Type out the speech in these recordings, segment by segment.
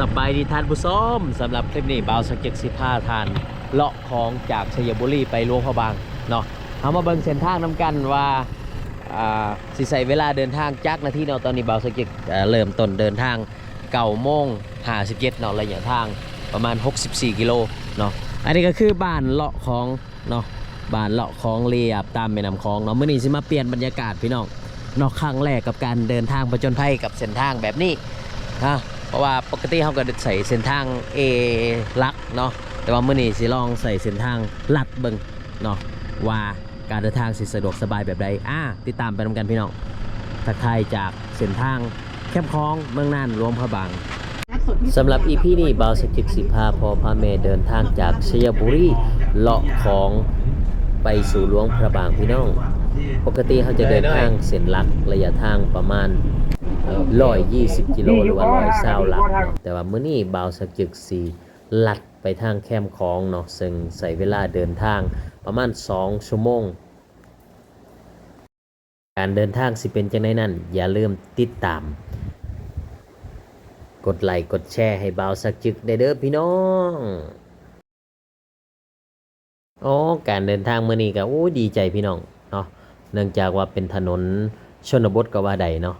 สบายดีท่านผู้ชมสำหรับคลิปนี้บ่าวสักจึกสิพาทานเลาะของจากชัยบุรีไปหลวงพระบางเนาะเอามาเบิ่งเส้นทางนํกันว่าอ่าสิใส่เวลาเดินทางจักนาทีเนาะตอนนี้บ่าวสักจึกเริ่มต้นเดินทางเก้าโมง57เนาะระยะทางประมาณ 64 กิโลเนาะอันนี้ก็คือบ้านเลาะของเนาะบ้านเลาะของเรียบตามแม่น้ำคลองเนาะเมื้อนี้สิมาเปลี่ยนบรรยากาศพี่น้องเนาะครั้งแรกกับการเดินทางผจญภัยกับเส้นทางแบบนี้ฮะ เพราะว่าปกติเขาก็ใส่เส้นทาง A ลักเนาะแต่ว่าเมื่อนี้สิลองใส่เส้นทางลัดเบิงเนาะว่าการเดินทางสิสะดวกสบายแบบใดอ่าติดตามไปนำกันพี่น้องทักทายจากเส้นทางแคบคลองเมืองน่านรวมพระบางสำหรับอีพีนี้บาวสกิกสิพาพอพาเมเดินทางจากชัยบุรีเลาะของไปสู่หลวงพระบางพี่น้อง ปกติเขาจะเดินทางเส้นหลักระยะทางประมาณ ร้อยยี่สิบกิโลหรือว่าร้อยเศร้าหลักเนาะแต่ว่ามื้อนี้บาวสะจึกสีลัดไปทางแคมป์ของเนาะซึ่งใส่เวลาเดินทางประมาณ 2 ชั่วโมง การเดินทางสิเป็นจังไดนั้น อย่าลืมติดตาม กดไลค์กดแชร์ให้บาวสักจึกได้เด้อพี่น้องอ๋อการเดินทางมื้อนี้ก็โอ้ดีใจพี่น้องเนาะเนื่องจากว่าเป็นถนนชนบทก็ว่าใดเนาะ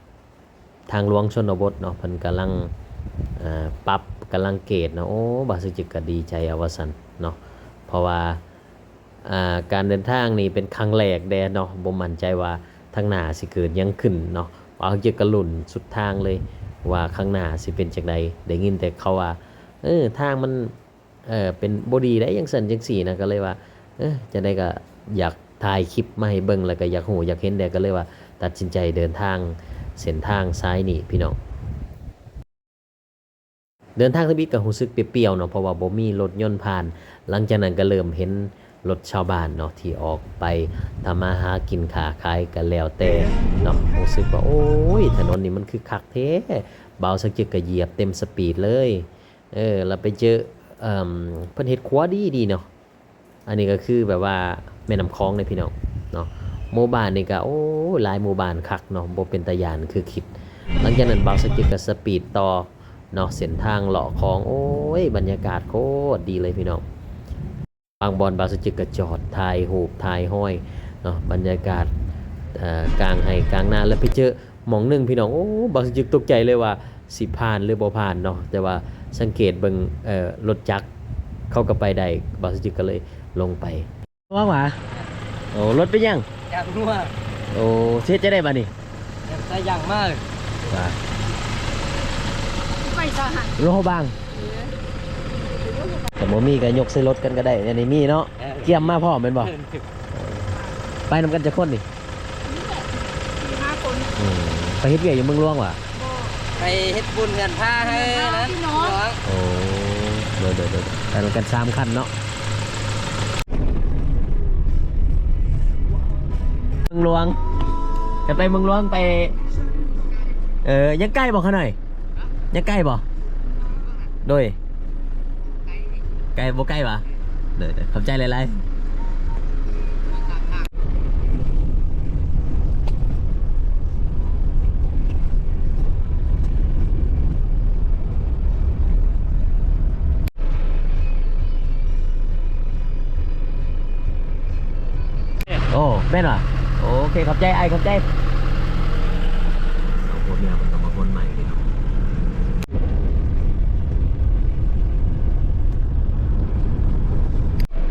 ทางหลวงชนบทเนาะเพิ่นกำลังปรับกำลังเกตเนาะโอ้บาสจิกก็ดีใจอวสันเนาะเพราะว่าการเดินทางนี่เป็นครั้งแรกแดเนาะบ่มั่นใจว่าทางหน้าสิเกิดยังขึ้นเนาะว่าเจะกระลุ่นสุดทางเลยว่าข้างหน้าสิเป็นจังไดได้ยินแต่เขาว่าเออทางมันเออเป็นบดีได้จังซั่นจังซี่นะก็เลยว่าเออจะได้ก็อยากถ่ายคลิปมาให้เบิ่งแล้วก็อยากฮู้อยากเห็นแดก็เลยว่า ตัดสินใจเดินทาง เส้นทางซ้ายนี่พี่น้องเดินทางทบิดกับรู้สึกเปรี้ยวๆเนาะเพราะว่าบ่มีรถยนต์ผ่าน หลังจากนั้นก็เริ่มเห็นรถชาวบ้านเนาะที่ออกไปทำมาหากินขาขายกันแล้วแต่เนาะรู้สึกว่าโอ้ยถนนนี่มันคือคักแท้เบาสักจึกก็เหยียบเต็มสปีดเลยเออแล้วไปเจอเอ่อพิ่นเฮ็ดครัวดีดีเนาะอันนี้ก็คือแบบว่าแม่น้ำคลองเลยพี่น้อง หมู่บ้านนี่ก็โอ้หลายหมู่บ้านคักเนาะบ่เป็นตะยานคือคิด หลังจากนั้นบางสกิกก็สปีดต่อเนาะเส้นทางเลาะของโอ้ยบรรยากาศโคตรดีเลยพี่น้องบางบอนบาสกิกก็จอดถ่ายรูปถ่ายห้อยเนาะบรรยากาศกลางให้กลางนาแล้วไปเจอหมองหนึงพี่น้องโอ้บาสกิกตกใจเลยว่าสิผ่านหรือบ่ผ่านเนาะแต่ว่าสังเกตเบิ่งเอ่อรถจักรเข้าก็ไปได้บาสกิกก็เลยลงไปว่างหวา โอ้รถเป็นยังอยากรู้ว่าโอ้เสียจะได้บ่นี่อยากใส่อย่างมากว่าไปสหะรถเขาบางแต่บ่มีก็ยกใส่รถกันก็ได้อันนี้มีเนาะเกี่ยมมาพ่อแม่นบ่ไปนำกันจะคนนี่สี่ห้าคนอืมไปเฮ็ดเวียกอยู่เมืองหลวงว่ะไปเฮ็ดบุญกันพาให้นั้นพี่น้องโอ้เดี๋ยวเดี๋ยวเดี๋ยวไปนำกันสามคันเนาะ มืองหลวง จะไปเมืองหลวงไป เออยังใกล้บ่เขาหน่อยยังใกล้บ่โดยใกล้บ่ใกล้ปะเดี๋ยวเดี๋ยวขอบใจหลายๆโอ้แม่นว่ะโอเค ขอบใจไอ้ขอบใจสองคนเนี่ยมันต้องมาคนใหม่เลยเนาะ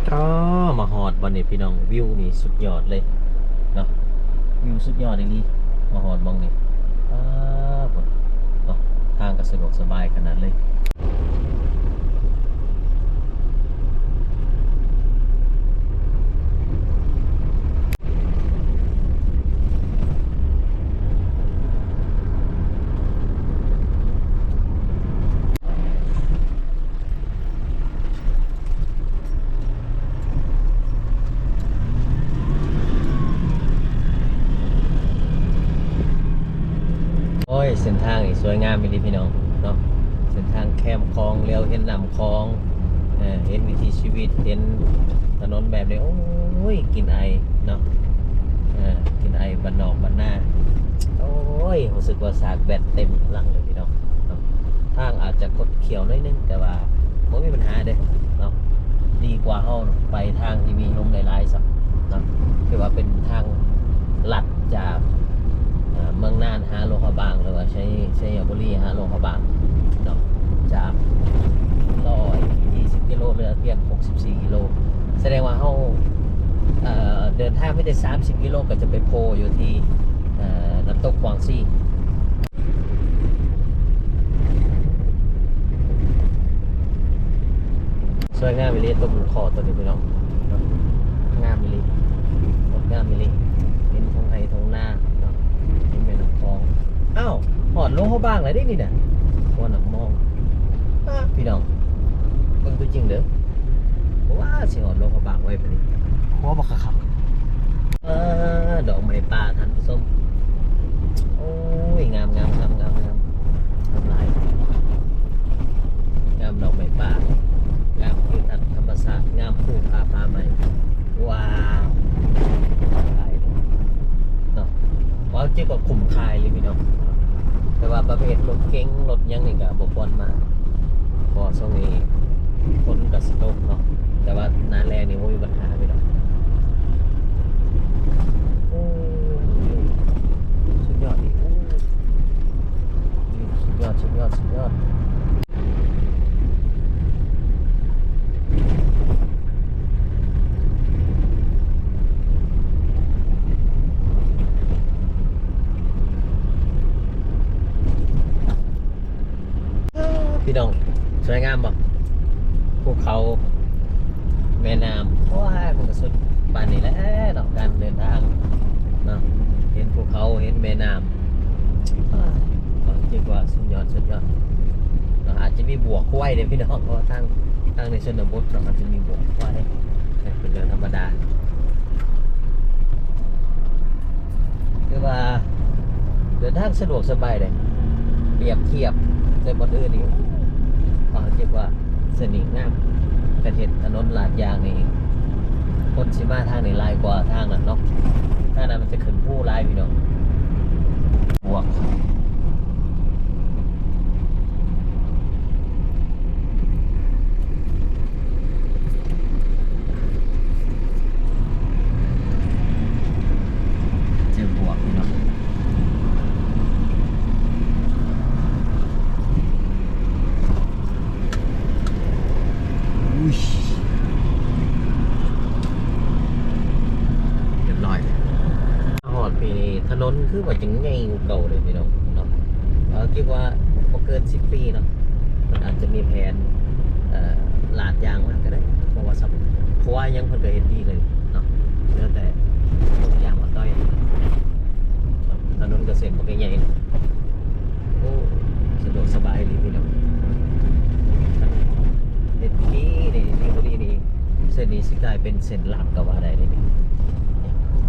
ก็มาฮอดวันนี้พี่น้องวิวนี่สุดยอดเลยเนาะวิวสุดยอดอย่างนี้มาฮอดมองนี่อ้าวพุ่นเนาะทางก็สะดวกสบายขนาดเลย ยเส้นทางนี่สวยงามไปดีพี่น้องเนาะเส้นทางแคมคลองเลี้ยวเห็นลำคลองเห็นวิถีชีวิตเห็นถนนแบบนี้โอ้ยกินไอเนาะกินไอบ้านนอกบ้านหน้าโอ้ยรู้สึกว่าสากแบตเต็มพลังเลยพี่น้องเนาะทางอาจจะกดเขียวน้อยนึงแต่ว่าไม่มีปัญหาเด้เนาะดีกว่าเฮาไปทางที่มีลมหลายๆสักเนาะคือว่าเป็นทางลัดจาก เมืองน่านหาโลหะบางหรือว่าใช้ใช้ยาบุรีหาโลหะบางเนาะจากร้อยยี่สิบกิโลเหลือเพียงหกสิบสี่กิโลแสดงว่าเฮาเดินทางไม่ได้สามสิบกิโลก็จะไปโพอยู่ที่น้ำตกกวางซี่สวยงามมิลิตบนคอตัวนี้พี่น้องงามมิลิตบงามมิลิเห็นทงไทยทงหน้า เนาะเห็นแม่น้ำคลองอ้าวหอดลงเขาบ้างเลยได้นี่น่ะหัวหนักมองอ้าพี่น้องเบิ่งตัวจริงเด้อเพราะว่าสิหอดลงเขาบ้างไว้ปะนี่หัวบักขับเออดอกไม้ป่าท่านผู้ชมโอ้ยงามงามงามงามงามทำลายงามดอกไม้ป่างามคือทัศน์ธรรมศาสตร์งามภูผาพาใหม่ว้าวคายเลยเนาะ ว้าวเจ๊กว่าคุมคายเลยพี่น้องแต่ว่าประเภทรถเก๋งรถยังนี่ก็บ่ควรมาพอช่วงนี้คนกับสตกเนาะแต่ว่านาแรงนี่บ่มีปัญหาพี่น้องโอ้ยสุดยอดอีกโอ้ยสุดยอดสุดยอดสุดยอด พี่น้อง สวยงามบ่ภูเขา แม่น้ำว้ายมันก็สุดปานนี้แหละเนาะการเดินทางเนาะเห็นภูเขาเห็นแม่น้ำอ้ายก็เรียกว่าสุดยอดสุดยอดเนาะอาจจะมีบวกไว้เด้พี่น้องเพราะว่าทางทางในชนบทเราอาจจะมีบวกไว้แต่เป็นเรื่องธรรมดาคือว่าเดินทางสะดวกสบายเลยเปรียบเทียบแต่บนอื่นนี่ เขาเรียกว่าสนิงงามกระเทศถนนลาดยางนี่คนชิมาทางนี่ลายกว่าทางนั้นเนาะทางนั้นมันจะขึ้นผู้ลายพี่น้องบวกเจอบวกพี่น้อง อุ้ยเรียบร้อยเลยหอดปีนี้ ถนนคือว่าจังไงกว่าเก่าเลยพี่น้องเนาะเอาคิดว่าพอเกินสิบปีเนาะมันอาจจะมีแผนเอ่อลาดยางมากก็ได้เพราะว่าสับเพราะว่ายังเพิ่นก็เห็นดีเลยเนาะเหลือแต่ต้นยางมาต้อยถนนเกษตรมันก็ใหญ่โอ้สะดวกสบายเลยพี่น้องเด็ดนี้นี่นี่บุรีนี่เส้นนี้สิกลายเป็นเส้นหลักก็ว่าได้เลย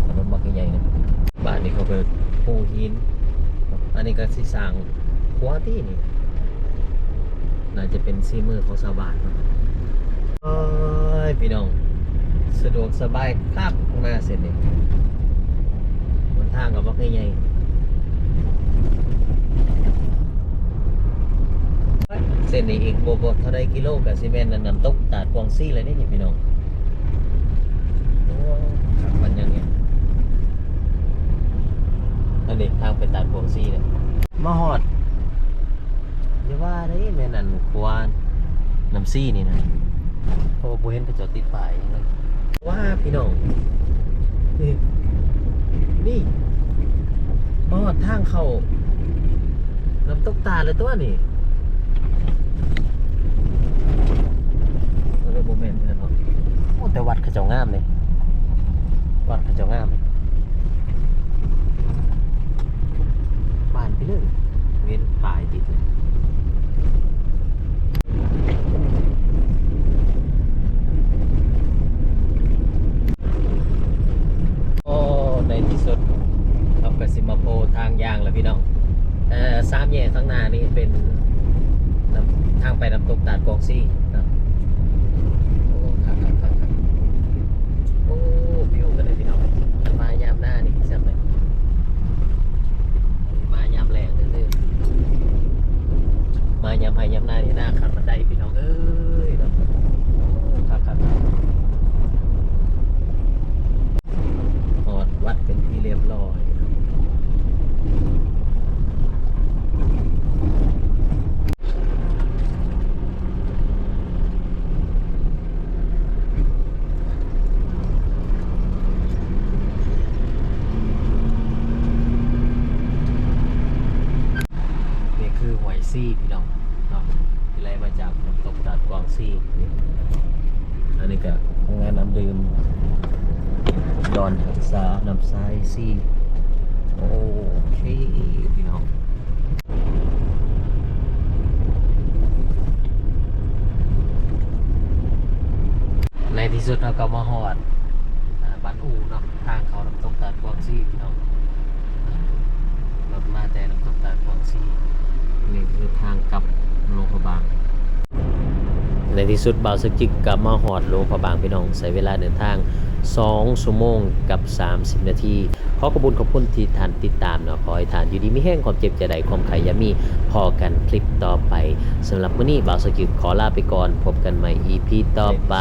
ถนนมักใหญ่นะบ้านนี้เขาเปิดปูหิน อันนี้ก็สิสร้างขวาที่นี่น่าจะเป็นซีมือของชาวบ้านเนะเอ้ยพี่น้อง สะดวกสบายคักมาเส้นนี้บนทางก็มักใหญ่เส้นนี้อีกบวกเท่าไรกิโลกับซีเมนต์นั่นน้ำตกตาดกวางซี่เลยนี่พี่น้องโอ้ครับมันยังไง อันนี้ทางไปตาดกวางซี่เลยมาหอดอย่าว่าได้แม่นั่นควานน้ำซี่นี่นะเพราะว่าบ่เห็นไปจอดติดป้ายหยังเลยว่าพี่น้องนี่นี่มาหอดทางเข้าน้ำตกตาดเลยตัวนี่เออโมเมนต์นี่นะครับโอ้แต่วัดเขาเจ้างามเลยวัดเขาเจ้างาม บ้านไปเลยเว้นป่ายติดเลยโอ้ในที่สุดเราก็สิมาโพทางยางแล้วพี่น้องเอ่อสามแยกข้างหน้านี่เป็นทางไปน้ำตกตาดกองซี่นะโอ้ครับครับครับโอ้วิวกันเลยพี่น้องมันมายามหน้านี่แซ่บเลย มายามแรงเยเลยมายำไผ่ยำหน้านี่หน้าขันบันไดพี่น้องเอ้ยครับครับหอดวัดเป็นที่เรียบร้อยเนาะนี่คือหวย ซี่พี่น้องเนาะที่ไรมาจากน้ำตกตาดกวางซี่อันนี้ก็ทำงานน้ำดื่มดอนหักษาน้ำทรายซี่โอเคพี่น้องในที่สุดเราก็มาหอดบ้านอูเนาะทางเขาน้ำตกตาดกวางซี่พี่น้องรถมาแต่น้ำตกตาดกวางซี่ นี่คือทางกลับโรงพยาบาลในที่สุดบ่าวสกิกกลับมาหอดหลวงพระบางพี่น้องใช้เวลาเดินทาง 2ชั่วโมงกับ 30 นาที ขอขอบคุณขอบคุณที่ท่านติดตามเนาะขอให้ท่านอยู่ดีมีแห้งความเจ็บจะใดความไขอยามีพอกันคลิปต่อไปสำหรับมื้อนี้บ่าวสกิกขอลาไปก่อน พบกันใหม่ EP ต่อไป